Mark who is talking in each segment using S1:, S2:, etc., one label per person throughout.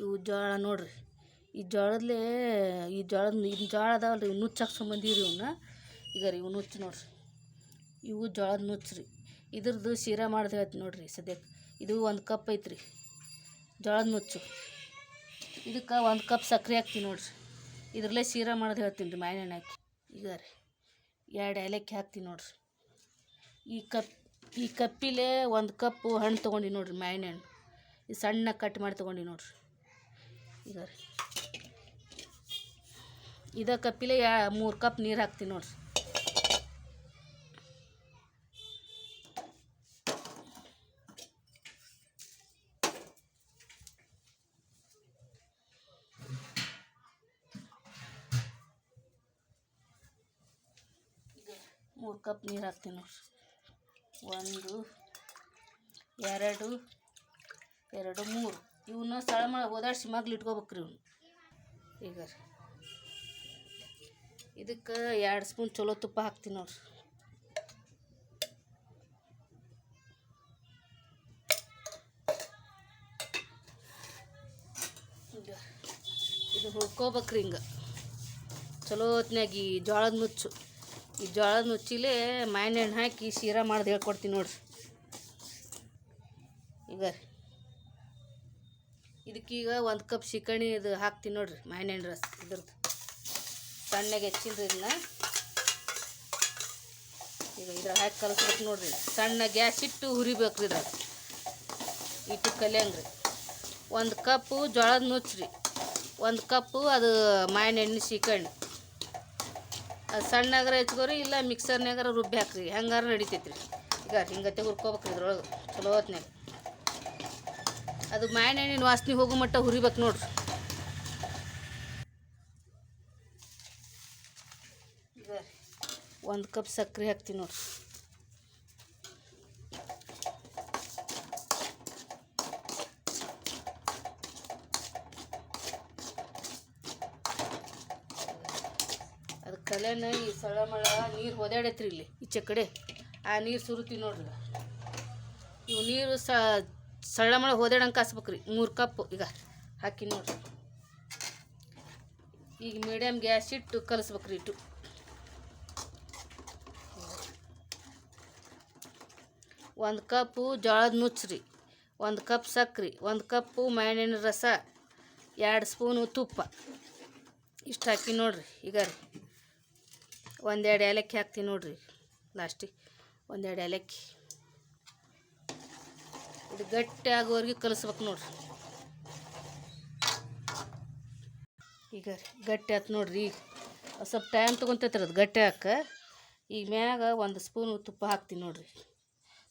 S1: ಇವು ಜೋಳ ನೋಡ್ರಿ. ಈ ಜೋಳದಲ್ಲೇ ಈ ಜೋಳದ ಈ ಜೋಳ ಅದಾವಲ್ಲ ರೀ ನುಚ್ಚು ಹಾಕ್ಸ್ಕೊಂಬಂದೀವಿ ರೀ ಇವನ್ನ ಈಗ ರೀ ಇವು ನುಚ್ಚು ನೋಡ್ರಿ. ಇವು ಜೋಳದ ನುಚ್ಚು ರೀ. ಇದ್ರದ್ದು ಶೀರಾ ಮಾಡ್ದೆ ಹೇಳ್ತೀನಿ ನೋಡಿರಿ ಸದ್ಯಕ್ಕೆ ಇದು ಒಂದು ಕಪ್ ಐತ್ರಿ. ಜೋಳದ ನುಚ್ಚು. ಇದಕ್ಕೆ ಒಂದು ಕಪ್ ಸಕ್ಕರೆ ಹಾಕ್ತೀನಿ ನೋಡ್ರಿ. ಇದ್ರಲ್ಲೇ ಶೀರಾ ಮಾಡೋದು ಹೇಳ್ತೀನಿ ರೀ ಮಾವಿನ ಹಾಕಿ. ಈಗ ರೀ ಎರಡು ಏಲಕ್ಕಿ ಹಾಕ್ತೀನಿ ನೋಡ್ರಿ. ಈ ಕಪ್, ಈ ಕಪ್ಪಿಲೇ ಒಂದು ಕಪ್ಪು ಹಣ್ಣು ತೊಗೊಂಡು ನೋಡ್ರಿ ಮಾವಿನ ಹಣ್ಣು ಈ ಸಣ್ಣ ಕಟ್ ಮಾಡಿ ತೊಗೊಂಡು ನೋಡ್ರಿ. ಈಗ ಇದ ಕಪ್ಪಿಲೆ ಯಾ ಮೂರು ಕಪ್ ನೀರು ಹಾಕ್ತೀನಿ ನೋಡ್ರಿ. ಮೂರು ಕಪ್ ನೀರು ಹಾಕ್ತೀನಿ ನೋಡ್ರಿ. ಒಂದು, ಎರಡು ಎರಡು, ಮೂರು. ಇವನ್ನ ಸಳ ಮಾಡಿ ಓದಾಡ್ಸಿ ಮಗ್ಲು ಇಟ್ಕೋಬೇಕ್ರಿ ಇವ್ನು. ಈಗ ರೀ ಇದಕ್ಕೆ ಎರಡು ಸ್ಪೂನ್ ಚಲೋ ತುಪ್ಪ ಹಾಕ್ತೀನಿ ನೋಡ್ರಿ. ಈಗ ಇದು ಹುರ್ಕೋಬೇಕ್ರಿ ಹಿಂಗೆ. ಚಲೋ ಹೊತ್ನ್ಯಾಗ ಈ ಜೋಳದ ನುಚ್ಚು. ಈ ಜೋಳದ ನುಚ್ಚಿಲೆ ಮಾವಿನ ಹಣ್ಣು ಹಾಕಿ ಶೀರಾ ಮಾಡ್ದು ಹೇಳ್ಕೊಡ್ತೀನಿ ನೋಡ್ರಿ. ಈಗ ರೀ ಇದಕ್ಕೀಗ ಒಂದು ಕಪ್ ಶಿಕಣಿ ಇದು ಹಾಕ್ತೀನಿ ನೋಡ್ರಿ ಮಾವಿನ ರಸ್ ಇದ್ರದ್ದು. ಸಣ್ಣಗೆ ಹೆಚ್ಚಿನ್ರಿ ಇದನ್ನ ಈಗ ಇದ್ರ ಹಾಕಿ ಕಲಸ್ಬೇಕು ನೋಡ್ರಿ, ಸಣ್ಣ ಗ್ಯಾಸ್ ಇಟ್ಟು ಹುರಿಬೇಕು ಇದ್ರಾಗ. ಇಟ್ಟು ಕಲಿಯಂಗ್ರಿ. ಒಂದು ಕಪ್ಪು ಜೋಳದ ನುಚ್ಚ್ರಿ. ಒಂದು ಕಪ್ಪು ಅದು ಮಾವಿನ ಎಣ್ಣೆ ಶಿಕಣ್ಣಿ ಅದು ಸಣ್ಣಗಾರ ಹೆಚ್ಕೋರಿ ಇಲ್ಲ ಮಿಕ್ಸರ್ನಾಗಾರ ರುಬ್ಬಿ ಹಾಕ್ರಿ ಹೆಂಗಾರ ನಡಿತೈತ್ರಿ. ಈಗ ಹಿಂಗತ್ತೆ ಹುರ್ಕೋಬೇಕ್ರಿ ಇದ್ರೊಳಗೆ, ಚಲೋ ಹೊತ್ನ್ಯಾಗ. ಅದು ಹಣ್ಣಿನ ವಾಸನೆ ಹೋಗೋ ಮಟ್ಟ ಹುರಿಬೇಕು ನೋಡ್ರಿ. ಒಂದು ಕಪ್ ಸಕ್ಕರೆ ಹಾಕ್ತೀನಿ ನೋಡ್ರಿ. ಅದು ಕಲೆನ ಈ ಸಳ ಮಳ ನೀರು ಒದಾಡೈತ್ರಿ ಇಲ್ಲಿ, ಈಚೆ ಕಡೆ. ಆ ನೀರು ಸುರುತ್ತೀವಿ ನೋಡ್ರಿ. ಇವು ನೀರು ಸ ಸಳ್ಳ ಮಳ ಹೋದಾಡಂಗೆ ಕಾಸ್ಬೇಕ್ರಿ ಮೂರು ಕಪ್ ಈಗ ಹಾಕಿ ನೋಡ್ರಿ. ಈಗ ಮೀಡಿಯಮ್ ಗ್ಯಾಸ್ ಇಟ್ಟು ಕಲಿಸ್ಬೇಕ್ರಿ ಇಟ್ಟು ಒಂದು ಕಪ್ಪು ಜೋಳದ ನುಚ್ಚ್ರಿ, ಒಂದು ಕಪ್ ಸಕ್ಕರೆ ಒಂದು ಕಪ್ಪು ಮಾವಿನ ರಸ, ಎರಡು ಸ್ಪೂನು ತುಪ್ಪ. ಇಷ್ಟು ಹಾಕಿ ನೋಡ್ರಿ. ಈಗ ರೀ. ಒಂದೆರಡು ಏಲಕ್ಕಿ ಹಾಕ್ತೀನಿ ನೋಡ್ರಿ. ಲಾಸ್ಟಿಗೆ ಒಂದೆರಡು ಏಲಕ್ಕಿ. ಇದು ಗಟ್ಟಿ ಆಗೋವರೆಗೆ ಕಲಿಸ್ಬೇಕು ನೋಡ್ರಿ. ಈಗ ಗಟ್ಟಿ ಆಯ್ತು ನೋಡ್ರಿ. ಈಗ ಸ್ವಲ್ಪ ಟೈಮ್ ತೊಗೊತೈತ್ರಿ ಅದು ಗಟ್ಟಿ ಹಾಕ. ಈಗ ಮ್ಯಾಗ ಒಂದು ಸ್ಪೂನು ತುಪ್ಪ ಹಾಕ್ತೀನಿ ನೋಡ್ರಿ.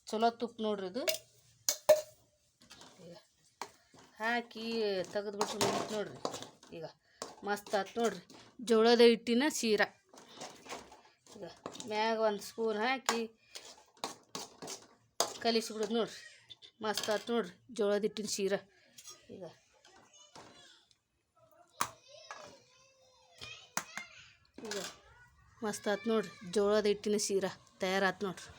S1: ಚಲೋ ತುಪ್ಪ ನೋಡ್ರಿ ಇದು. ಹಾಕಿ ತೆಗೆದ್ಬಿಟ್ಟು ನೋಡ್ರಿ. ಈಗ ಮಸ್ತ್ ಆಯ್ತು ನೋಡ್ರಿ. ಜೋಳದ ಹಿಟ್ಟಿನ ಸೀರಾ ಈಗ ಮ್ಯಾಗ ಒಂದು ಸ್ಪೂನ್ ಹಾಕಿ ಕಲಿಸ್ಬಿಡೋದು ನೋಡ್ರಿ. ಮಸ್ತ್ ಆಯ್ತು ನೋಡ್ರಿ, ಜೋಳದ ಹಿಟ್ಟಿನ ಶೀರಾ. ಈಗ. ಈಗ. ಮಸ್ತ್ ಆಯ್ತು ನೋಡ್ರಿ, ಜೋಳದ ಹಿಟ್ಟಿನ ಶೀರಾ ತಯಾರಾತು ನೋಡ್ರಿ.